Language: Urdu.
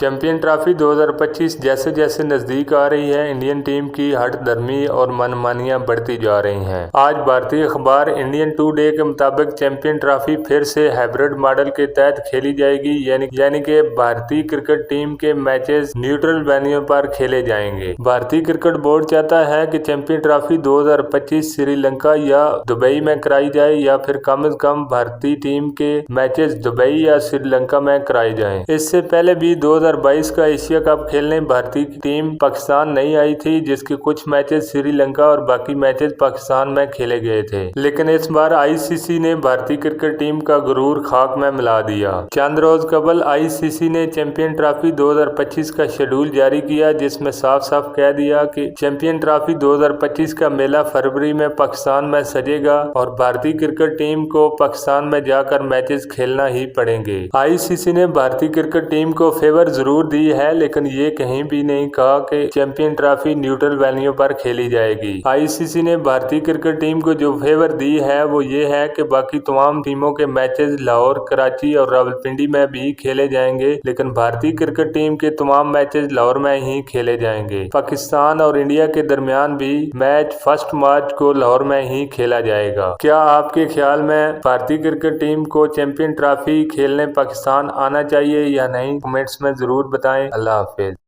چیمپئن ٹرافی دو ہزار پچیس جیسے جیسے نزدیک آ رہی ہے، انڈین ٹیم کی ہٹ درمی اور من مانیاں بڑھتی جا رہی ہیں۔ آج بھارتی اخبار انڈین ٹو ڈے کے مطابق چیمپئن ٹرافی پھر سے ہائبرڈ ماڈل کے تحت کھیلی جائے گی یعنی یعنی کہ بھارتی کرکٹ ٹیم کے میچز نیوٹرل وینیو پر کھیلے جائیں گے۔ بھارتی کرکٹ بورڈ چاہتا ہے کہ چیمپئن ٹرافی دو ہزار پچیس سری لنکا یا دبئی میں کرائی جائے یا پھر کم از کم بھارتی ٹیم کے میچز دبئی یا سری لنکا میں کرائی جائیں۔ اس سے پہلے بھی دو ہزار بائیس کا ایشیا کپ کھیلنے بھارتی ٹیم پاکستان نہیں آئی تھی، جس کے کچھ میچز سری لنکا اور باقی میچز پاکستان میں کھیلے گئے تھے۔ لیکن اس بار آئی سی سی نے بھارتی کرکٹ ٹیم کا غرور خاک میں ملا دیا۔ چند روز قبل آئی سی سی نے چیمپئن ٹرافی دو ہزار پچیس کا شیڈول جاری کیا، جس میں صاف صاف کہہ دیا کہ چیمپئن ٹرافی دو ہزار پچیس کا میلہ فروری میں پاکستان میں سجے گا اور بھارتی کرکٹ ٹیم کو پاکستان میں جا کر میچز کھیلنا ہی پڑیں گے۔ آئی سی سی نے بھارتی کرکٹ ٹیم کو فیور ضرور دی ہے، لیکن یہ کہیں بھی نہیں کہا کہ چیمپئن ٹرافی نیوٹرل وینیو پر کھیلی جائے گی۔ آئی سی سی نے بھارتی کرکٹ ٹیم کو جو فیور دی ہے، وہ یہ ہے کہ باقی تمام ٹیموں کے میچز لاہور، کراچی اور راولپنڈی میں بھی کھیلے جائیں گے، لیکن بھارتی کرکٹ ٹیم کے تمام میچز لاہور میں ہی کھیلے جائیں گے۔ پاکستان اور انڈیا کے درمیان بھی میچ فرسٹ مارچ کو لاہور میں ہی کھیلا جائے گا۔ کیا آپ کے خیال میں بھارتی کرکٹ ٹیم کو چیمپئن ٹرافی کھیلنے پاکستان آنا چاہیے یا نہیں؟ کمنٹس میں ضرور بتائیں۔ اللہ حافظ۔